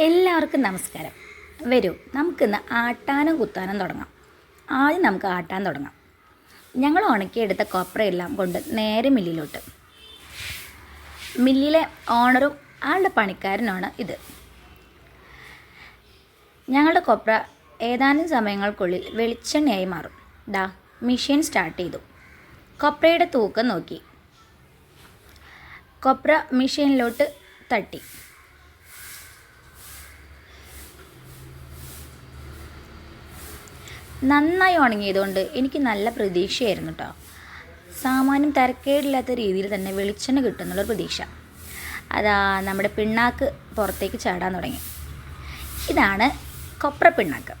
എല്ലാവർക്കും നമസ്കാരം. വരൂ നമുക്കിന്ന് ആട്ടാനും കുത്താനും തുടങ്ങാം. ആദ്യം നമുക്ക് ആട്ടാൻ തുടങ്ങാം. ഞങ്ങൾ ഉണക്കിയെടുത്ത കൊപ്രയെല്ലാം കൊണ്ട് നേരെ മില്ലിലോട്ട്. മില്ലിലെ ഓണറും ആളുടെ പണിക്കാരനുമാണ് ഇത്. ഞങ്ങളുടെ കൊപ്ര ഏതാനും സമയങ്ങൾക്കുള്ളിൽ വെളിച്ചെണ്ണയായി മാറും. ദാ മെഷീൻ സ്റ്റാർട്ട് ചെയ്തു. കൊപ്രയുടെ തൂക്കം നോക്കി. കൊപ്ര മെഷീനിലോട്ട് തട്ടി. നന്നായി ഉണങ്ങിയതുകൊണ്ട് എനിക്ക് നല്ല പ്രതീക്ഷയായിരുന്നു കേട്ടോ സാമാന്യം തിരക്കേടില്ലാത്ത രീതിയിൽ തന്നെ വെളിച്ചെണ്ണ കിട്ടുന്നുള്ളൊരു പ്രതീക്ഷ. അതാ നമ്മുടെ പിണ്ണാക്ക് പുറത്തേക്ക് ചാടാൻ തുടങ്ങി. ഇതാണ് കൊപ്ര പിണ്ണാക്ക്.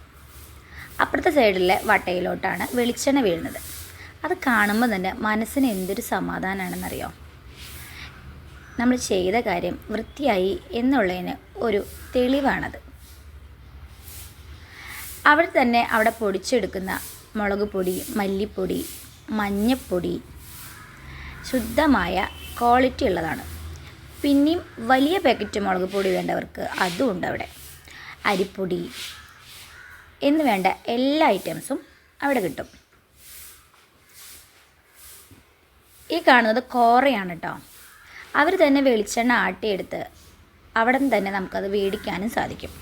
അപ്പുറത്തെ സൈഡിലെ വട്ടയിലോട്ടാണ് വെളിച്ചെണ്ണ വീഴുന്നത്. അത് കാണുമ്പോൾ തന്നെ മനസ്സിന് എന്തൊരു സമാധാനമാണെന്നറിയോ നമ്മൾ ചെയ്ത കാര്യം വൃത്തിയായി എന്നുള്ളതിന് ഒരു തെളിവാണത്. അവിടെ തന്നെ അവിടെ പൊടിച്ചെടുക്കുന്ന മുളക് പൊടി മല്ലിപ്പൊടി മഞ്ഞപ്പൊടി ശുദ്ധമായ ക്വാളിറ്റി ഉള്ളതാണ്. പിന്നെയും വലിയ പാക്കറ്റ് മുളക് പൊടി വേണ്ടവർക്ക് അതും ഉണ്ട് അവിടെ. അരിപ്പൊടി എന്ന് വേണ്ട എല്ലാ ഐറ്റംസും അവിടെ കിട്ടും. ഈ കാണുന്നത് കോറയാണ് കേട്ടോ അവർ തന്നെ വെളിച്ചെണ്ണ ആട്ടിയെടുത്ത് അവിടെ നിന്ന് തന്നെ നമുക്കത് മേടിക്കാനും സാധിക്കും.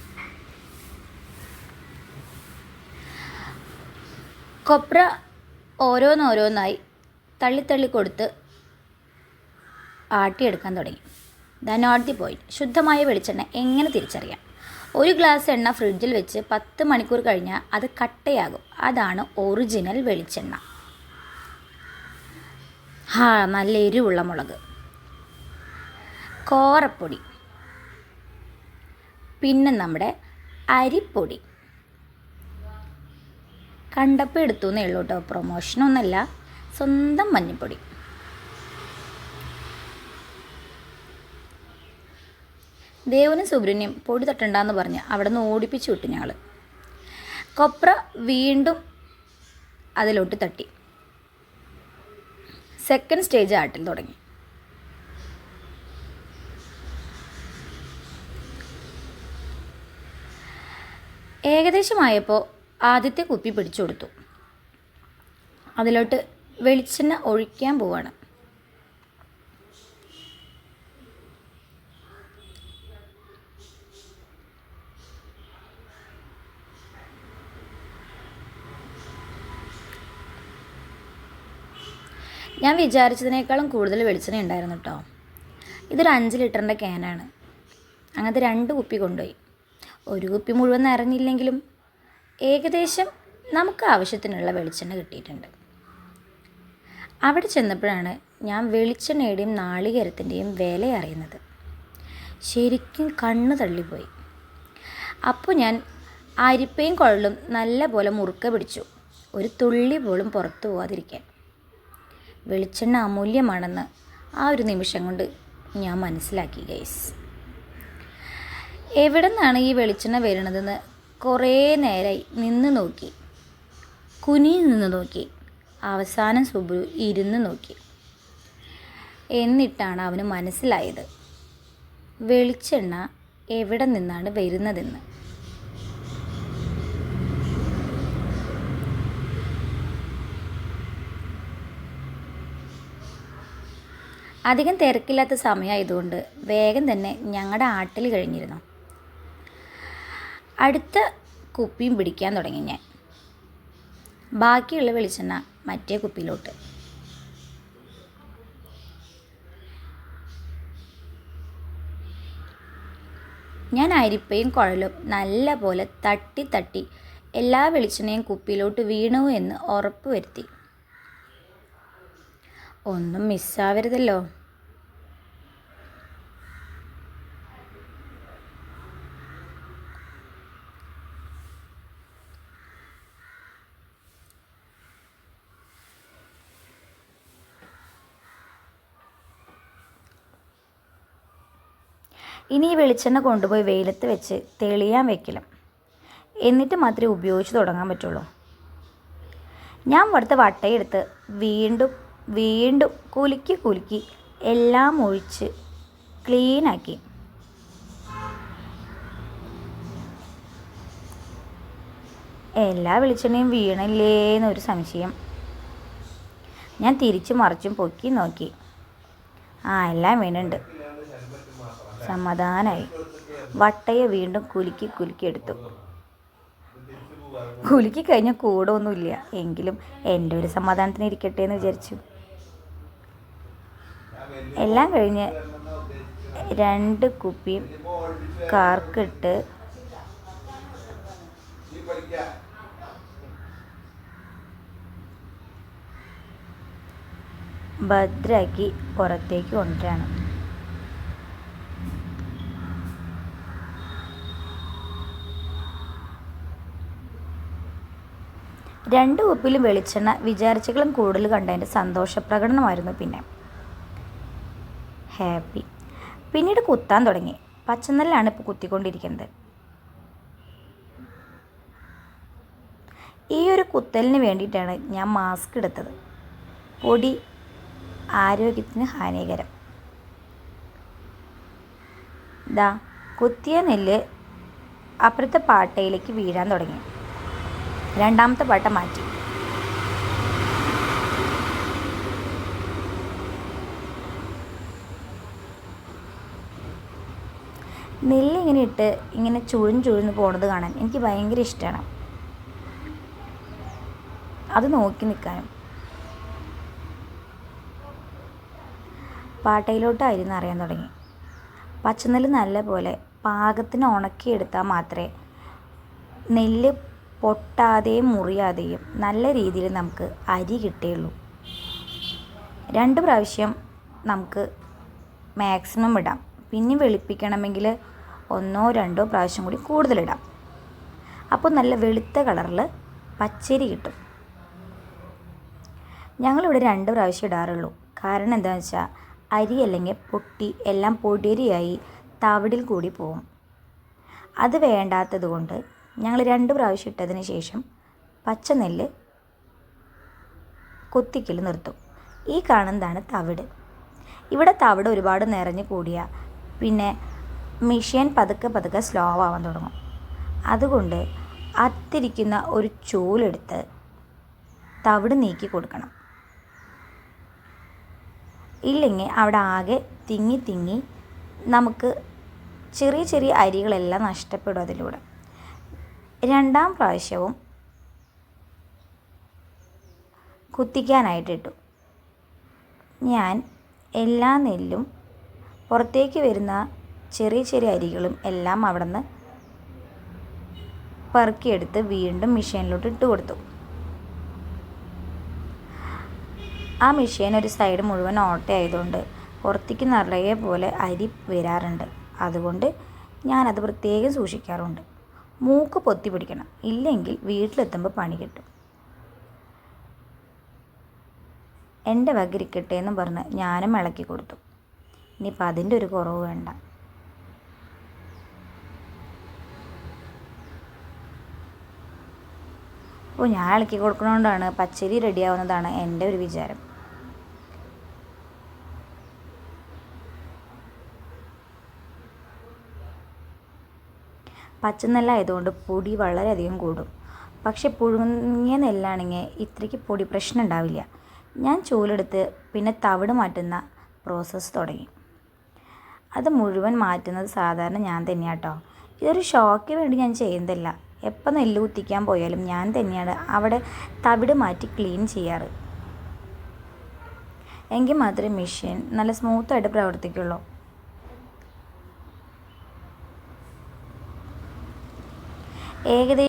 കൊപ്ര ഓരോന്നോരോന്നായി തള്ളിത്തള്ളി കൊടുത്ത് ആട്ടിയെടുക്കാൻ തുടങ്ങി. ദ നോട്ട് ദി പോയിന്റ് ശുദ്ധമായ വെളിച്ചെണ്ണ എങ്ങനെ തിരിച്ചറിയാം? ഒരു ഗ്ലാസ് എണ്ണ ഫ്രിഡ്ജിൽ വെച്ച് പത്ത് മണിക്കൂർ കഴിഞ്ഞാൽ അത് കട്ടയാകും. അതാണ് ഒറിജിനൽ വെളിച്ചെണ്ണ. ഹാ നല്ല എരിവുള്ള മുളക്. കോറപ്പൊടി പിന്നെ നമ്മുടെ അരിപ്പൊടി. കണ്ടപ്പോൾ എടുത്തു എന്നേ ഉള്ളൂ കേട്ടോ പ്രൊമോഷനൊന്നുമല്ല സ്വന്തം മഞ്ഞൾപ്പൊടി ദേവനും സുബ്രഹ്മണ്യം പൊടി തട്ടണ്ടെന്ന് പറഞ്ഞ് അവിടെ നിന്ന് ഓടിപ്പിച്ചു വിട്ടു ഞങ്ങൾ കൊപ്ര വീണ്ടും അതിലോട്ട് തട്ടി. സെക്കൻഡ് സ്റ്റേജ് ആട്ടിൽ തുടങ്ങി. ഏകദേശമായപ്പോൾ ആദ്യത്തെ കുപ്പി പിടിച്ചു കൊടുത്തു. അതിലോട്ട് വെളിച്ചെണ്ണ ഒഴിക്കാൻ പോവാണ്. ഞാൻ വിചാരിച്ചതിനേക്കാളും കൂടുതൽ വെളിച്ചെണ്ണ ഉണ്ടായിരുന്നു കേട്ടോ ഇതൊരു അഞ്ച് ലിറ്ററിന്റെ ക്യാനാണ് അങ്ങനത്തെ രണ്ട് കുപ്പി കൊണ്ടുപോയി. ഒരു കുപ്പി മുഴുവൻ നിറഞ്ഞില്ലെങ്കിലും ഏകദേശം നമുക്ക് ആവശ്യത്തിനുള്ള വെളിച്ചെണ്ണ കിട്ടിയിട്ടുണ്ട്. അവിടെ ചെന്നപ്പോഴാണ് ഞാൻ വെളിച്ചെണ്ണയുടെയും നാളികേരത്തിന്റെയും വില അറിയുന്നത്. ശരിക്കും കണ്ണ് തള്ളിപ്പോയി. അപ്പോൾ ഞാൻ അരിപ്പയും കൊള്ളും നല്ല പോലെ മുറുക്ക പിടിച്ചു. ഒരു തുള്ളി പോലും പുറത്തു പോവാതിരിക്കാൻ. വെളിച്ചെണ്ണ അമൂല്യമാണെന്ന് ആ ഒരു നിമിഷം കൊണ്ട് ഞാൻ മനസ്സിലാക്കി ഗൈസ് എവിടെ നിന്നാണ് ഈ വെളിച്ചെണ്ണ വരുന്നതെന്ന് കുറേ നേരമായി നിന്ന് നോക്കി. കുനി നിന്ന് നോക്കി. അവസാനം സുബ്രു ഇരുന്ന് നോക്കി. എന്നിട്ടാണ് അവന് മനസ്സിലായത് വെളിച്ചെണ്ണ എവിടെ നിന്നാണ് വരുന്നതെന്ന്. അധികം തിരക്കില്ലാത്ത സമയമായതുകൊണ്ട് വേഗം തന്നെ ഞങ്ങളുടെ ആട്ടിൽ കഴിഞ്ഞിരുന്നു. അടുത്ത കുപ്പിയും പിടിക്കാൻ തുടങ്ങി ഞാൻ. ബാക്കിയുള്ള വെളിച്ചെണ്ണ മറ്റേ കുപ്പിയിലോട്ട്. ഞാൻ അരിപ്പയും കുഴലും നല്ല പോലെ തട്ടി തട്ടി എല്ലാ വെളിച്ചെണ്ണയും കുപ്പിയിലോട്ട് വീണു എന്ന് ഉറപ്പ് വരുത്തി ഒന്നും മിസ്സാവരുതല്ലോ ഇനി ഈ വെളിച്ചെണ്ണ കൊണ്ടുപോയി വെയിലത്ത് വെച്ച് തെളിയാൻ വെക്കില്ല. എന്നിട്ട് മാത്രമേ ഉപയോഗിച്ച് തുടങ്ങാൻ പറ്റുള്ളൂ. ഞാൻ ഇവിടുത്തെ വട്ടയെടുത്ത് വീണ്ടും വീണ്ടും കുലുക്കി കുലുക്കി എല്ലാം ഒഴിച്ച് ക്ലീനാക്കി എല്ലാ വെളിച്ചെണ്ണയും വീണില്ലേ എന്നൊരു സംശയം. ഞാൻ തിരിച്ചു മറിച്ചും പൊക്കി നോക്കി. ആ എല്ലാം വീണുണ്ട്. സമാധാനായി. വട്ടയെ വീണ്ടും കുലുക്കി കുലുക്കി എടുത്തു. കുലുക്കി കഴിഞ്ഞ കൂടൊന്നുമില്ല. എങ്കിലും എന്റെ ഒരു സമാധാനത്തിന് ഇരിക്കട്ടെ എന്ന് വിചാരിച്ചു. എല്ലാം കഴിഞ്ഞ് രണ്ട് കുപ്പിയും കാർക്കിട്ട് ഭദ്രാക്കി പുറത്തേക്ക് കൊണ്ടുവരാണ്. രണ്ട് കുപ്പിലും വെളിച്ചെണ്ണ വിചാരിച്ചകളും കൂടുതൽ കണ്ടതിന്റെ സന്തോഷപ്രകടനമായിരുന്നു പിന്നെ. ഹാപ്പി. പിന്നീട് കുത്താൻ തുടങ്ങി. പച്ചനെല്ലാണ് ഇപ്പോൾ കുത്തിക്കൊണ്ടിരിക്കുന്നത്. ഈ ഒരു കുത്തലിന് വേണ്ടിയിട്ടാണ് ഞാൻ മാസ്ക് എടുത്തത്. പൊടി ആരോഗ്യത്തിന് ഹാനികരം. ദാ കുത്തിയ നെല്ല് അപ്പുറത്തെ പാട്ടയിലേക്ക് വീഴാൻ തുടങ്ങി. രണ്ടാമത്തെ പാട്ട മാറ്റി. നെല്ല് ഇങ്ങനെ ഇട്ട് ഇങ്ങനെ ചുഴിഞ്ഞ് ചുഴിഞ്ഞ് പോണത് കാണാൻ എനിക്ക് ഭയങ്കര ഇഷ്ടമാണ് അത് നോക്കി നിൽക്കാനും പാട്ടയിലോട്ടായിരുന്നു അറിയാൻ തുടങ്ങി. പച്ചനെല്ല് നല്ല പോലെ പാകത്തിന് ഉണക്കിയെടുത്താൽ മാത്രമേ നെല്ല് പൊട്ടാതെയും മുറിയാതെയും നല്ല രീതിയിൽ നമുക്ക് അരി കിട്ടുകയുള്ളൂ രണ്ട് പ്രാവശ്യം നമുക്ക് മാക്സിമം ഇടാം. പിന്നെ വെളുപ്പിക്കണമെങ്കിൽ ഒന്നോ രണ്ടോ പ്രാവശ്യം കൂടി കൂടുതലിടാം അപ്പോൾ നല്ല വെളുത്ത കളറിൽ പച്ചരി കിട്ടും. ഞങ്ങളിവിടെ രണ്ട് പ്രാവശ്യം ഇടാറുള്ളൂ. കാരണം എന്താണെന്ന് വെച്ചാൽ അരി അല്ലെങ്കിൽ പൊട്ടി എല്ലാം പൊടിയരിയായി തവിടിൽ കൂടി പോകും അത് വേണ്ടാത്തത് കൊണ്ട് ഞങ്ങൾ രണ്ട് പ്രാവശ്യം ഇട്ടതിന് ശേഷം പച്ചനെല്ല് കൊത്തിക്കൽ നിർത്തും. ഈ കാണുന്നതാണ് തവിട്. ഇവിടെ തവിട് ഒരുപാട് നിറഞ്ഞു കൂടിയ പിന്നെ മെഷീൻ പതുക്കെ പതുക്കെ സ്ലോ ആവാൻ തുടങ്ങും. അതുകൊണ്ട് അത്തിരിക്കുന്ന ഒരു ചൂലെടുത്ത് തവിട് നീക്കി കൊടുക്കണം. ഇല്ലെങ്കിൽ അവിടെ ആകെ തിങ്ങി തിങ്ങി നമുക്ക് ചെറിയ ചെറിയ അരികളെല്ലാം നഷ്ടപ്പെടും അതിലൂടെ. രണ്ടാം പ്രാവശ്യവും കുത്തിക്കാനായിട്ടിട്ടു. ഞാൻ എല്ലാ നെല്ലും പുറത്തേക്ക് വരുന്ന ചെറിയ ചെറിയ അരികളും എല്ലാം അവിടെ നിന്ന് പെറുക്കിയെടുത്ത് വീണ്ടും മെഷീനിലോട്ട് ഇട്ട് കൊടുത്തു. ആ മെഷീൻ ഒരു സൈഡ് മുഴുവൻ ഓട്ടയായതുകൊണ്ട് പുറത്തേക്ക് നിറയെ പോലെ അരി വരാറുണ്ട്. അതുകൊണ്ട് ഞാനത് പ്രത്യേകം സൂക്ഷിക്കാറുണ്ട്. മൂക്ക് പൊത്തി പിടിക്കണം. ഇല്ലെങ്കിൽ വീട്ടിലെത്തുമ്പോൾ പണി കിട്ടും. എന്റെ വകിരിക്കട്ടെ എന്ന് പറഞ്ഞ് ഞാനും ഇളക്കി കൊടുത്തു. ഇനിയിപ്പോൾ അതിന്റെ ഒരു കുറവ് വേണ്ട. അപ്പോൾ ഞാൻ ഇളക്കി കൊടുക്കണോണ്ടാണ് പച്ചരി റെഡിയാവുന്നതാണ് എന്റെ ഒരു വിചാരം. പച്ചനെല്ലായതുകൊണ്ട് പൊടി വളരെയധികം കൂടും. പക്ഷെ പുഴുങ്ങിയ നെല്ലാണെങ്കിൽ ഇത്രയ്ക്ക് പൊടി പ്രശ്നം ഉണ്ടാവില്ല ഞാൻ ചൂലെടുത്ത് പിന്നെ തവിട് മാറ്റുന്ന പ്രോസസ്സ് തുടങ്ങി. അത് മുഴുവൻ മാറ്റുന്നത് സാധാരണ ഞാൻ തന്നെയാണ് കേട്ടോ ഇതൊരു ഷോക്ക് വേണ്ടി ഞാൻ ചെയ്യുന്നതല്ല. എപ്പോൾ നെല്ല് കുത്തിക്കാൻ പോയാലും ഞാൻ തന്നെയാണ് അവിടെ തവിട് മാറ്റി ക്ലീൻ ചെയ്യാറ്. എങ്കിൽ മാത്രമേ മെഷീൻ നല്ല സ്മൂത്തായിട്ട് പ്രവർത്തിക്കുള്ളൂ. ഏകദേശം